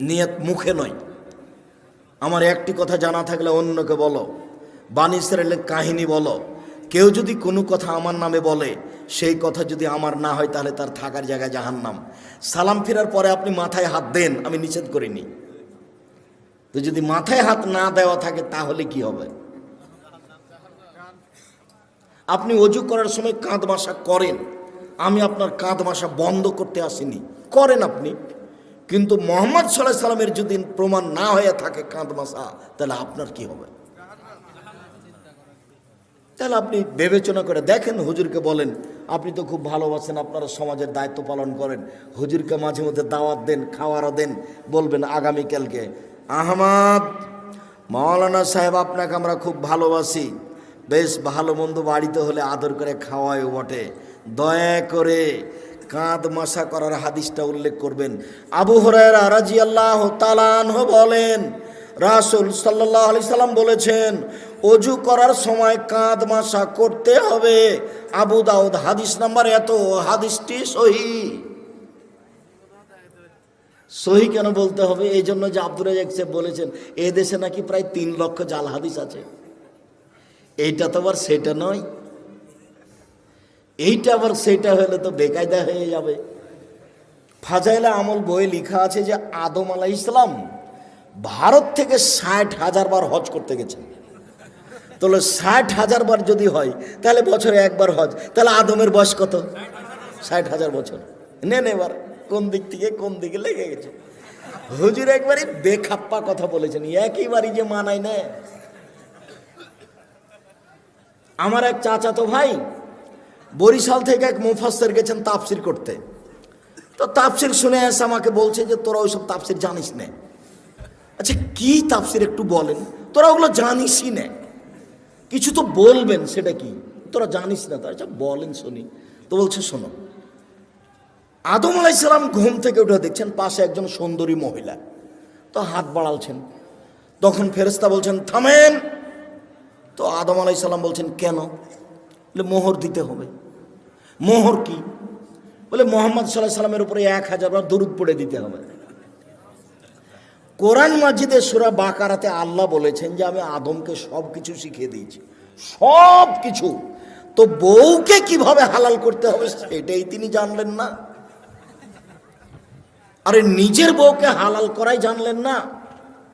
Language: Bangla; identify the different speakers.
Speaker 1: নিয়ত মুখে নয়। আমার একটি কথা জানা থাকলে অন্যকে বলো। বাণী ইসরায়েলের কাহিনী বলো। কেউ যদি কোনো কথা আমার নামে বলে, সেই কথা যদি আমার না হয় তাহলে তার থাকার জায়গায় জাহান্নাম। সালাম ফেরার পরে আপনি মাথায় হাত দেন, আমি নিষেধ করিনি। তো যদি মাথায় হাত না দেওয়া থাকে তাহলে কি হবে? আপনি অজু করার সময় কাঁধ মাসা করেন। আমি আপনার কাঁধ মাসা বন্ধ করতে আসিনি। করেন আপনি। কিন্তু মোহাম্মদ সাল্লাহ সাল্লামের যদি প্রমাণ না হয়ে থাকে কাঁধ মাসা তাহলে আপনার কি হবে? তাহলে আপনি বিবেচনা করে দেখেন, হুজুরকে বলেন, আপনি তো খুব ভালোবাসেন, আপনারা সমাজের দায়িত্ব পালন করেন। হুজুরকে মাঝে মধ্যে দাওয়াত দেন, খাওয়ারও দেন, বলবেন আগামীকালকে, আহমদ, মাওলানা সাহেব, আপনাকে আমরা খুব ভালোবাসি। বেশ ভালো মন্দ বাড়িতে হলে আদর করে খাওয়ায় বটে। দয়া করে কাঁধ মাসা করার হাদিসটা উল্লেখ করবেন। আবু হরায়রা রাজি আল্লাহ তালানহ বলেন, রাসুল সাল্লাহ আলি সাল্লাম বলেছেন, অজু করার সময় কাঁধ মাসা করতে হবে। আবু দাউদ, হাদিস নাম্বার এত, হাদিসটি সহি। সহি কেন বলতে হবে? এই জন্য যে আব্দুল রাজাক বলেছেন, এ দেশে নাকি প্রায় তিন লক্ষ জাল হাদিস আছে। এইটা তো আবার সেটা নয়। এইটা আবার সেটা হলে তো বেকায়দা হয়ে যাবে। ফাজাইলা আমল বইয়ে লেখা আছে যে আদম আলাহ ইসলাম ভারত থেকে ষাট হাজার বার হজ করতে গেছেন তাহলে ষাট হাজার বার যদি হয়, তাহলে বছরে একবার হজ। তাহলে আদমের বয়স কত? ষাট হাজার বছর। নেন এবার, কোন দিক থেকে, কোন দিকে লেগে গেছে। হুজুর একবারই বেখাপ্পা কথা বলেছেন একইবারই যে মানায় না আমার এক চাচাতো ভাই বরিশাল থেকে এক মুফাসের গেছেন তাফসির করতে। তো তাফসির শুনে এসে আমাকে বলছে যে, তোরা ওইসব তাফসির জানিস না। আচ্ছা কি তাফসির একটু বলেন? তোরা ওগুলো জানিসই না। কিছু তো বলবেন, সেটা কি? তোরা জানিস না তো। আচ্ছা বলেন শুনি। তো বলছে, শোনো। আদম আলাইসালাম ঘুম থেকে উঠে দেখছেন পাশে একজন সুন্দরী মহিলা। তো হাত বাড়ালছেন। তখন ফেরেস্তা বলছেন, থামেন। তো আদম আলাইসাল্লাম বলছেন, কেন? মোহর দিতে হবে। মোহর কি? বলে মোহাম্মদ সাল্লাহ সাল্লামের উপরে এক হাজার বার দরুদ পড়ে দিতে হবে। কোরআন মাজিদে সুরা বাকারাতে আল্লাহ বলেছেন যে আমি আদমকে সব কিছু শিখিয়ে দিয়েছি। সব কিছু তো বউকে কীভাবে হালাল করতে হবে সেটাই তিনি জানলেন না। আরে নিজের বউকে হালাল করাই জানলেন না।